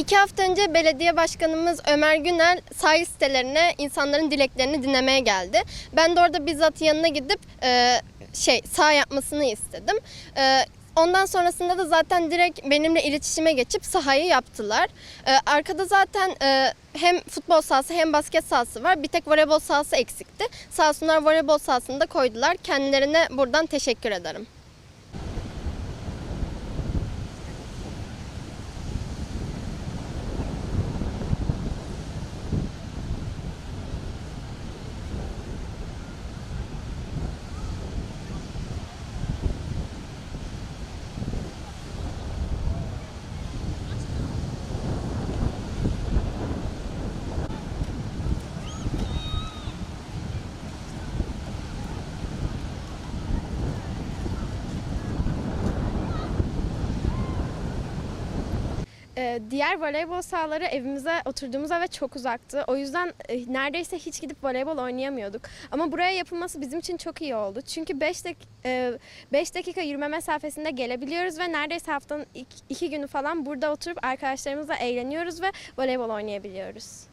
İki hafta önce belediye başkanımız Ömer Günel sahil sitelerine insanların dileklerini dinlemeye geldi. Ben de orada bizzat yanına gidip e, şey sağ yapmasını istedim. E, Ondan sonrasında da zaten direkt benimle iletişime geçip sahayı yaptılar. E, arkada zaten e, hem futbol sahası hem basket sahası var. Bir tek voleybol sahası eksikti. Sağ olsunlar voleybol sahasını da koydular. Kendilerine buradan teşekkür ederim. Diğer voleybol sahaları evimize oturduğumuz eve çok uzaktı. O yüzden e, neredeyse hiç gidip voleybol oynayamıyorduk. Ama buraya yapılması bizim için çok iyi oldu. Çünkü 5 dakika yürüme mesafesinde gelebiliyoruz ve neredeyse haftanın 2 günü falan burada oturup arkadaşlarımızla eğleniyoruz ve voleybol oynayabiliyoruz.